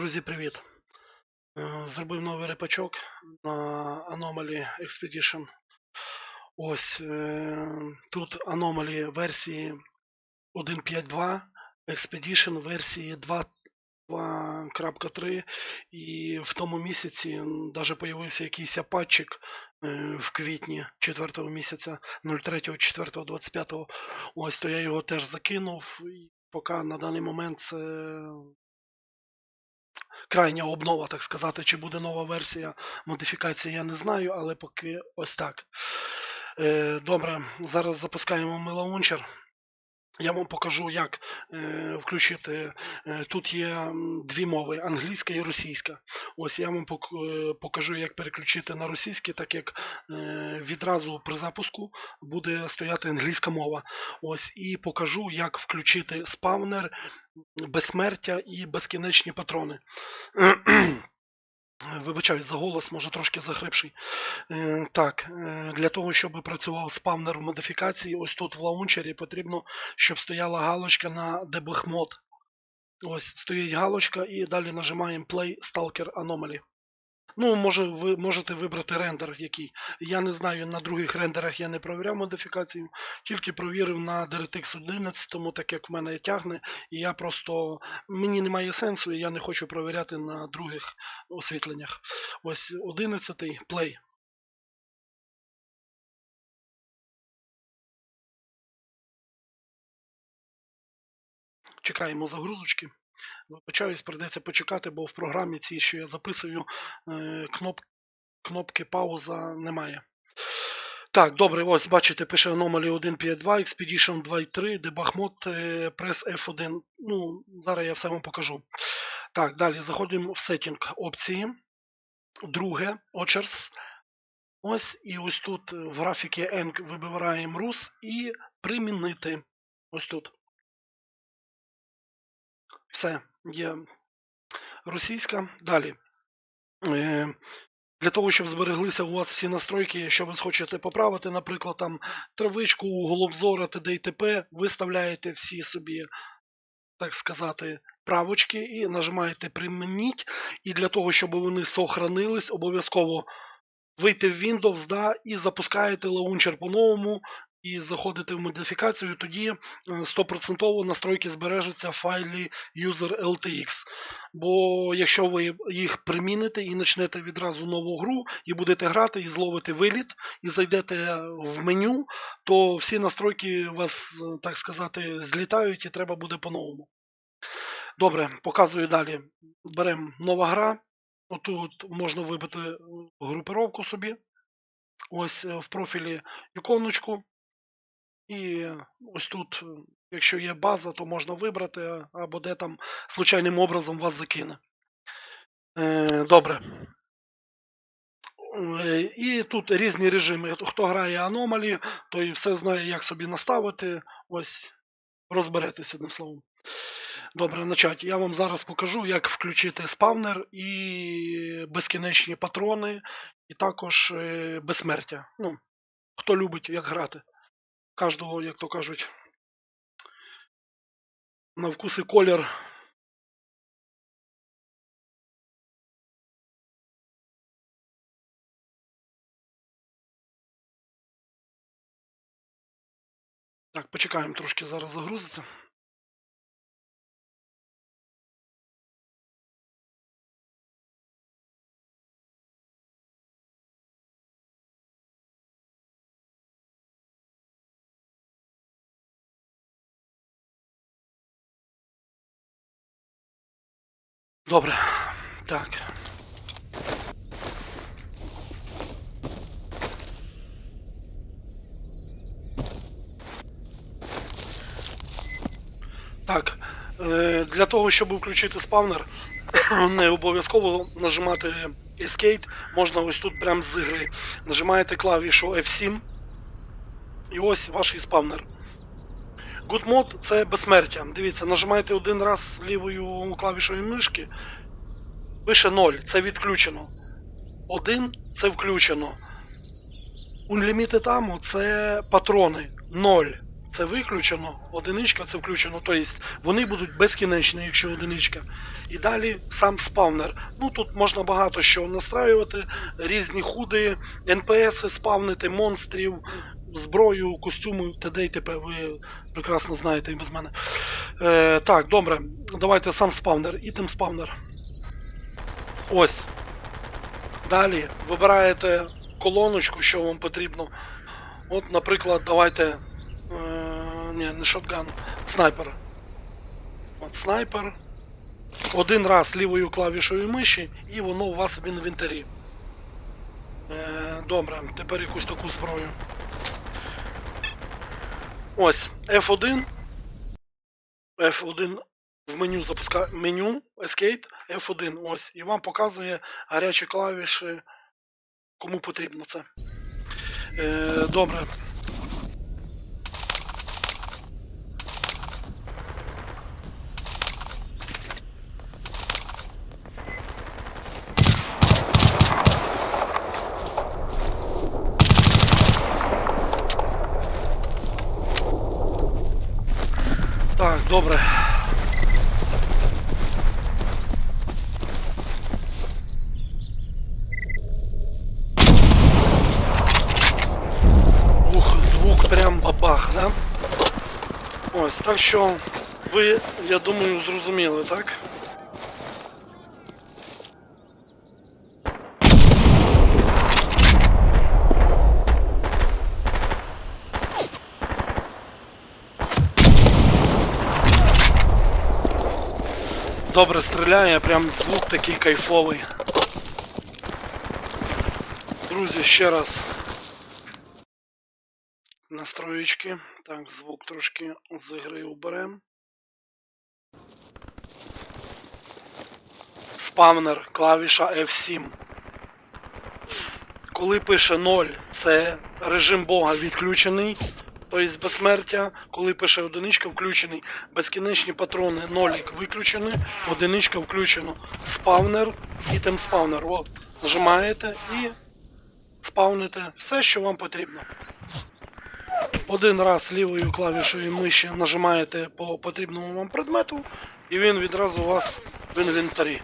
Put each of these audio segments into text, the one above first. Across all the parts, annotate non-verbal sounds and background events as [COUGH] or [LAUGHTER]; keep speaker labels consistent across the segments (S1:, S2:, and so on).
S1: Друзі, привіт! Е, Зробив новий репачок на Anomaly Expedition. Ось е, тут Anomaly версії 1.5.2, Expedition версії 2.2.3 і в тому місяці навіть появився якийсь патчик е, в квітні 4 місяця 03.04.25. Ось то я його теж закинув. Поки на даний момент це крайня обнова, так сказати, чи буде нова версія модифікації, я не знаю, але поки ось так. Е, Добре, зараз запускаємо Launcher. Я вам покажу, як е, включити. Е, тут є дві мови: англійська і російська. Ось я вам е, покажу, як переключити на російський, так як е, відразу при запуску буде стояти англійська мова. Ось і покажу, як включити спавнер, безсмертя і безкінечні патрони. [CLEARS THROAT] Вибачаюсь за голос, може трошки захрипший. Е, Так, е, для того, щоб працював спавнер в модифікації, ось тут в лаунчері потрібно, щоб стояла галочка на debug mode. Ось стоїть галочка і далі нажимаємо Play Stalker Anomaly. Ну, може, ви можете вибрати рендер який. Я не знаю, на других рендерах я не провіряв модифікацію, тільки провірив на DirectX 11, тому так як в мене тягне, і я просто мені немає сенсу, і я не хочу провіряти на других освітленнях. Ось 11 Play. Чекаємо загрузочки. Вибачаюсь, прийдеться почекати, бо в програмі цій, що я записую, е, кноп, кнопки пауза немає. Так, добре, ось бачите, пише Anomaly 1.5.2, Expedition 2.3, Debug Mode, е, Press F1. Ну, зараз я все вам покажу. Так, далі заходимо в Setting опції. Друге, Ochers. Ось, і ось тут в графіки Enc вибираємо RUS і примінити. Ось тут. Все, є російська. Далі. Е, Для того, щоб збереглися у вас всі настройки, що ви хочете поправити, наприклад, там травичку, угол обзора, т.д. і т.п., виставляєте всі собі, так сказати, правочки і нажимаєте примініть. І для того, щоб вони сохранились, обов'язково вийти в Windows да, і запускаєте лаунчер по-новому і заходите в модифікацію, тоді е, 100% настройки збережуться в файлі user LTX. Бо якщо ви їх приміните і почнете відразу нову гру, і будете грати, і зловите виліт, і зайдете в меню, то всі настройки у вас, е, так сказати, злітають і треба буде по-новому. Добре, показую далі. Беремо нова гра. Отут можна вибити е, групировку собі. Ось е, в профілі іконочку. І ось тут, е, якщо є база, то можна вибрати, або де там случайним образом вас закине. Е, Добре. Е, І тут різні режими. Хто грає аномалі, той все знає, як собі наставити. Ось розберетесь одним словом. Добре, начать. Я вам зараз покажу, як включити спавнер і безкінечні патрони, і також е, безсмертя. Ну, хто любить як грати. Кожного, як то кажуть, на вкус і колір. Так, почекаємо трошки зараз загрузиться. Добре. Так. Так. е, Для того, щоб включити спавнер, [COUGHS] не обов'язково нажимати Escape, можна ось тут прямо з гри. Нажимаєте клавішу F7. І ось ваш спавнер. Good Mode це безсмертя. Дивіться, нажимаєте один раз лівою клавішою мишки. Пише 0, це відключено. 1 це включено. Unlimited Ammo це патрони. 0. це виключено, одиничка це включено. Тобто вони будуть безкінечні, якщо одиничка. І далі сам спавнер. Ну тут можна багато що настраювати, різні худи, НПС спавнити, монстрів, зброю, костюми, т.д. і т.п. Ви прекрасно знаєте і без мене. Е, так, добре, давайте сам спавнер. Ітем спавнер. Ось. Далі вибираєте колоночку, що вам потрібно. От, наприклад, давайте. Е, ні, не шотган, снайпер. От снайпер. Один раз лівою клавішою миші, і воно у вас в інвентарі. Е, добре, тепер якусь таку зброю. Ось, F1. F1 в меню запускає меню Escape F1. Ось. І вам показує гарячі клавіші, кому потрібно це. Е, добре. Так, добре. Ух, звук прям бабах, да? Ось, так що ви, я думаю, зрозуміли, так? Добре стріляє, прям звук такий кайфовий. Друзі, ще раз. Настроєчки. Так, звук трошки з ігри уберем. Спавнер, клавіша F7. Коли пише 0, це режим Бога відключений. Тобто безсмертя, коли пише одиничка включений, безкінечні патрони, нолік виключений, одиничка включено. Спавнер, ітем спавнер. О, нажимаєте і спавните все, що вам потрібно. Один раз лівою клавішою миші нажимаєте по потрібному вам предмету, і він відразу у вас в інвентарі.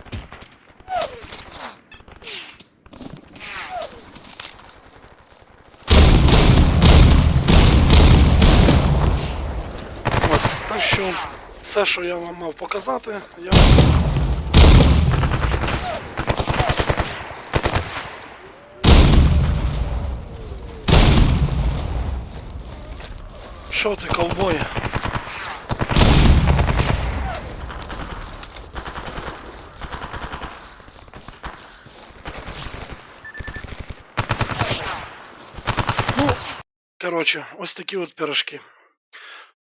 S1: Що все, що я вам мав показати, я. Що ти, ковбой? Ну, коротше, ось такі от пирожки.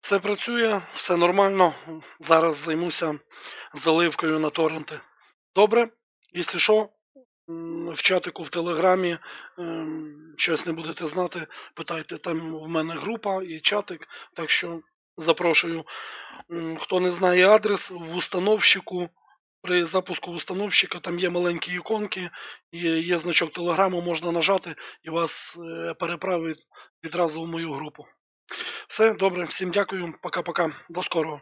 S1: Все працює, все нормально. Зараз займуся заливкою на торренти. Добре, якщо що, в чатику в Телеграмі ем, щось не будете знати, питайте, там в мене група і чатик, так що запрошую. Хто не знає адрес, в установщику. При запуску установщика там є маленькі іконки, є значок телеграму, можна нажати і вас е, переправить відразу в мою групу. Все, добре, всім дякую, пока-пока, до скорого.